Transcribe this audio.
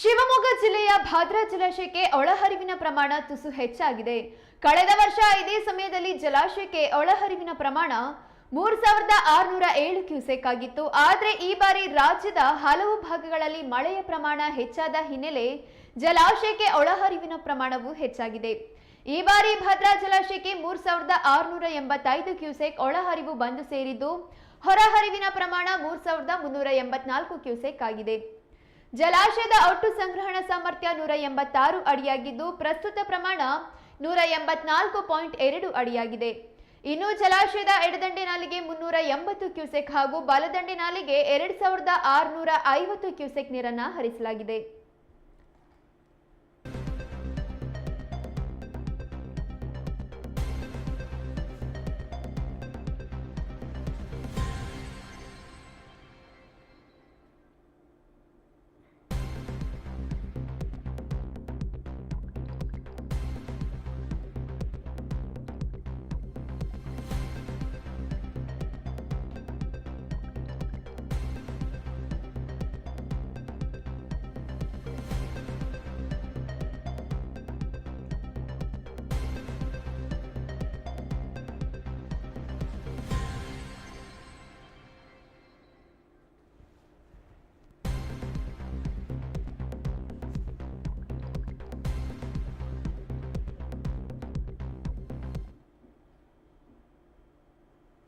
ಶಿವಮೊಗ್ಗ ಜಿಲ್ಲೆಯ ಭಾದ್ರಾ ಜಲಾಶಯಕ್ಕೆ ಒಳಹರಿವಿನ ಪ್ರಮಾಣ ತುಸು ಹೆಚ್ಚಾಗಿದೆ. ಕಳೆದ ವರ್ಷ ಇದೇ ಸಮಯದಲ್ಲಿ ಜಲಾಶಯಕ್ಕೆ ಒಳಹರಿವಿನ ಪ್ರಮಾಣ ಮೂರ್ ಸಾವಿರದ ಆರುನೂರ ಏಳು ಕ್ಯೂಸೆಕ್ ಆಗಿತ್ತು. ಆದರೆ ಈ ಬಾರಿ ರಾಜ್ಯದ ಹಲವು ಭಾಗಗಳಲ್ಲಿ ಮಳೆಯ ಪ್ರಮಾಣ ಹೆಚ್ಚಾದ ಹಿನ್ನೆಲೆ ಜಲಾಶಯಕ್ಕೆ ಒಳಹರಿವಿನ ಪ್ರಮಾಣವು ಹೆಚ್ಚಾಗಿದೆ. ಈ ಬಾರಿ ಭದ್ರಾ ಜಲಾಶಯಕ್ಕೆ ಮೂರ್ ಸಾವಿರದ ಆರುನೂರ ಎಂಬತ್ತೈದು ಕ್ಯೂಸೆಕ್ ಒಳಹರಿವು ಬಂದು ಸೇರಿದ್ದು, ಹೊರಹರಿವಿನ ಪ್ರಮಾಣ ಮೂರ್ ಸಾವಿರದ ಮುನ್ನೂರ ಎಂಬತ್ನಾಲ್ಕು ಕ್ಯೂಸೆಕ್ ಆಗಿದೆ. ಜಲಾಶಯದ ಒಟ್ಟು ಸಂಗ್ರಹಣ ಸಾಮರ್ಥ್ಯ ನೂರ ಎಂಬತ್ತಾರು ಅಡಿಯಾಗಿದ್ದು, ಪ್ರಸ್ತುತ ಪ್ರಮಾಣ ನೂರ ಎಂಬತ್ನಾಲ್ಕು ಪಾಯಿಂಟ್ ಎರಡು ಅಡಿಯಾಗಿದೆ. ಇನ್ನು ಜಲಾಶಯದ ಎಡದಂಡೆ ನಾಲಿಗೆ ಮುನ್ನೂರ ಎಂಬತ್ತು ಕ್ಯೂಸೆಕ್ ಹಾಗೂ ಬಲದಂಡೆ ನಾಲಿಗೆ ಎರಡು ಸಾವಿರದ ಆರುನೂರ ಐವತ್ತು ಕ್ಯೂಸೆಕ್ ನೀರನ್ನು ಹರಿಸಲಾಗಿದೆ.